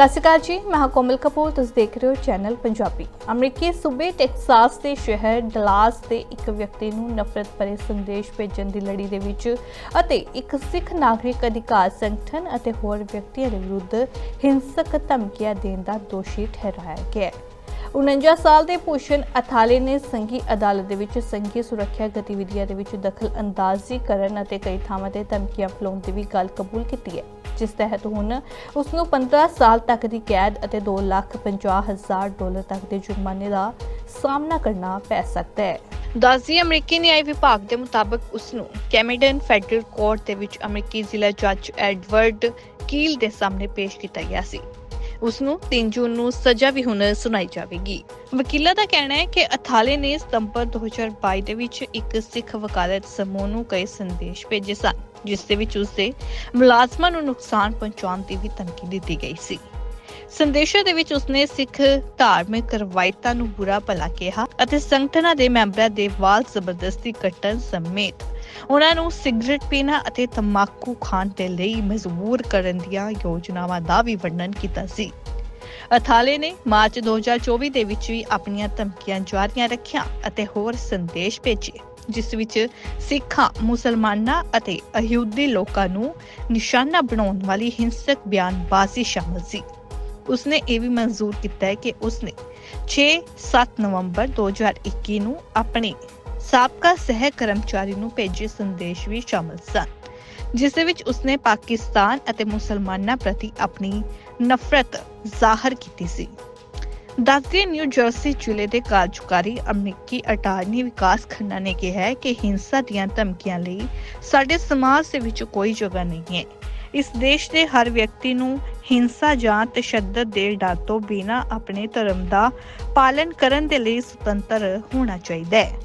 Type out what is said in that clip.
ਸਤਿ ਸ਼੍ਰੀ ਅਕਾਲ ਜੀ, ਮੈਂ ਹਾਂ ਕੋਮਲ ਕਪੂਰ, ਤੁਸੀਂ ਦੇਖ ਰਹੇ ਹੋ ਚੈਨਲ ਪੰਜਾਬੀ। ਅਮਰੀਕੀ ਸੂਬੇ ਟੈਕਸਾਸ ਦੇ ਸ਼ਹਿਰ ਡਲਾਸ ਦੇ ਇੱਕ ਵਿਅਕਤੀ ਨੂੰ ਨਫ਼ਰਤ ਭਰੇ ਸੰਦੇਸ਼ ਭੇਜਣ ਦੀ ਲੜੀ ਦੇ ਵਿੱਚ ਅਤੇ ਇੱਕ ਸਿੱਖ ਨਾਗਰਿਕ ਅਧਿਕਾਰ ਸੰਗਠਨ ਅਤੇ ਹੋਰ ਵਿਅਕਤੀਆਂ ਦੇ ਵਿਰੁੱਧ ਹਿੰਸਕ ਧਮਕੀਆਂ ਦੇਣ ਦਾ ਦੋਸ਼ੀ ਠਹਿਰਾਇਆ ਗਿਆ ਹੈ। 49 ਸਾਲ ਦੇ ਭੂਸ਼ਣ ਅਥਾਲੇ ਨੇ ਸੰਘੀ ਅਦਾਲਤ ਦੇ ਵਿੱਚ ਸੰਘੀ ਸੁਰੱਖਿਆ ਗਤੀਵਿਧੀਆਂ ਦੇ ਵਿੱਚ ਦਖਲ ਅੰਦਾਜ਼ੀ ਕਰਨ ਅਤੇ ਕਈ ਥਾਵਾਂ ਤੇ ਧਮਕੀਆਂ ਫਲਾਉਣ ਦੀ ਵੀ ਗੱਲ ਕਬੂਲ ਕੀਤੀ ਹੈ, ਜਿਸ ਤਹਿਤ ਹੁਣ ਉਸ ਨੂੰ 15 ਸਾਲ ਤੱਕ ਦੀ ਕੈਦ ਅਤੇ 2 ਲੱਖ 50 ਹਜ਼ਾਰ ਡਾਲਰ ਤੱਕ ਦੇ ਜੁਰਮਾਨੇ ਦਾ ਸਾਹਮਣਾ ਕਰਨਾ ਪੈ ਸਕਦਾ ਹੈ। ਦੱਸਦੀ ਅਮਰੀਕੀ ਨਿਆਂ ਵਿਭਾਗ ਦੇ ਮੁਤਾਬਕ ਉਸ ਨੂੰ ਕੈਮੇਡਨ ਫੈਡਰਲ ਕੋਰਟ ਦੇ ਵਿੱਚ ਅਮਰੀਕੀ ਜ਼ਿਲ੍ਹਾ ਜੱਜ ਐਡਵਰਡ ਕੀਲ ਦੇ ਸਾਹਮਣੇ ਪੇਸ਼ ਕੀਤਾ ਗਿਆ ਸੀ। ਉਸ ਨੂੰ 3 ਜੂਨ ਨੂੰ ਸਜ਼ਾ ਵੀ ਹੁਣ ਸੁਣਾਈ ਜਾਵੇਗੀ। ਵਕੀਲਾਂ ਦਾ ਕਹਿਣਾ ਹੈ ਕਿ ਅਥਾਲੇ ਨੇ ਸਤੰਬਰ 2022 ਦੇ ਵਿੱਚ ਇੱਕ ਸਿੱਖ ਵਕਾਲਤ ਸਮੂਹ ਨੂੰ ਕਈ ਸੰਦੇਸ਼ ਭੇਜੇ ਸਨ, ਜਿਸ ਦੇ ਵਿੱਚ ਉਸਦੇ ਮੁਲਾਜ਼ਮਾਂ ਨੂੰ ਨੁਕਸਾਨ ਪਹੁੰਚਾਉਣ ਦੀ ਵੀ ਧਮਕੀ ਦਿੱਤੀ ਗਈ ਸੀ। ਸੰਦੇਸ਼ਾਂ ਦੇ ਵਿੱਚ ਉਸਨੇ ਸਿੱਖ ਧਾਰਮਿਕ ਰਵਾਇਤਾਂ ਨੂੰ ਬੁਰਾ ਭਲਾ ਕਿਹਾ ਅਤੇ ਸੰਗਠਨਾਂ ਦੇ ਮੈਂਬਰਾਂ ਦੇ ਵਾਲ ਜ਼ਬਰਦਸਤੀ ਕੱਟਣ ਸਮੇਤ ਉਹਨਾਂ ਨੂੰ ਸਿਗਰਟ ਪੀਣਾ ਅਤੇ ਤੰਬਾਕੂ ਖਾਣ ਦੇ ਲਈ ਮਜਬੂਰ ਕਰਨ ਦੀਆਂ ਯੋਜਨਾਵਾਂ ਦਾ ਵੀ ਵਰਣਨ ਕੀਤਾ ਸੀ। ਅਥਾਲੇ ਨੇ ਮਾਰਚ 2024 ਦੇ ਵਿੱਚ ਵੀ ਆਪਣੀਆਂ ਧਮਕੀਆਂ ਜਾਰੀਆਂ ਰੱਖੀਆਂ ਅਤੇ ਹੋਰ ਸੰਦੇਸ਼ ਭੇਜੇ, ਜਿਸ ਵਿੱਚ ਸਿੱਖਾਂ, ਮੁਸਲਮਾਨਾਂ ਅਤੇ ਅਯਹੂਦੀ ਲੋਕਾਂ ਨੂੰ ਨਿਸ਼ਾਨਾ ਬਣਾਉਣ ਵਾਲੀ ਹਿੰਸਕ ਬਿਆਨਬਾਜ਼ੀ ਸ਼ਾਮਲ ਸੀ। ਉਸਨੇ ਇਹ ਵੀ ਮਨਜ਼ੂਰ ਕੀਤਾ ਹੈ ਕਿ ਉਸਨੇ 6-7 ਨਵੰਬਰ 2021 ਨੂੰ ਆਪਣੇ ਸਾਬਕਾ ਸਹਿ ਕਰਮਚਾਰੀ ਨੂੰ ਭੇਜੇ ਸੰਦੇਸ਼ ਵੀ ਸ਼ਾਮਲ ਸਨ, ਜਿਸ ਦੇ ਵਿੱਚ ਉਸਨੇ ਪਾਕਿਸਤਾਨ ਅਤੇ ਮੁਸਲਮਾਨਾਂ ਪ੍ਰਤੀ ਆਪਣੀ ਨਫ਼ਰਤ ਜ਼ਾਹਰ ਕੀਤੀ ਸੀ। ਦੱਸਦੇ ਨਿਊ ਜਰਸੀ ਜ਼ਿਲ੍ਹੇ ਦੇ ਕਾਰਜਕਾਰੀ ਅਮਰੀਕੀ ਅਟਾਰਨੀ ਵਿਕਾਸ ਖੰਨਾ ਨੇ ਕਿਹਾ ਹੈ ਕਿ ਹਿੰਸਾ ਦੀਆਂ ਧਮਕੀਆਂ ਲਈ ਸਾਡੇ ਸਮਾਜ ਦੇ ਵਿੱਚ ਕੋਈ ਜਗ੍ਹਾ ਨਹੀਂ ਹੈ। ਇਸ ਦੇਸ਼ ਦੇ ਹਰ ਵਿਅਕਤੀ ਨੂੰ ਹਿੰਸਾ ਜਾਂ ਤਸ਼ੱਦਦ ਦੇ ਡਰ ਤੋਂ ਬਿਨਾਂ ਆਪਣੇ ਧਰਮ ਦਾ ਪਾਲਣ ਕਰਨ ਦੇ ਲਈ ਸੁਤੰਤਰ ਹੋਣਾ ਚਾਹੀਦਾ ਹੈ।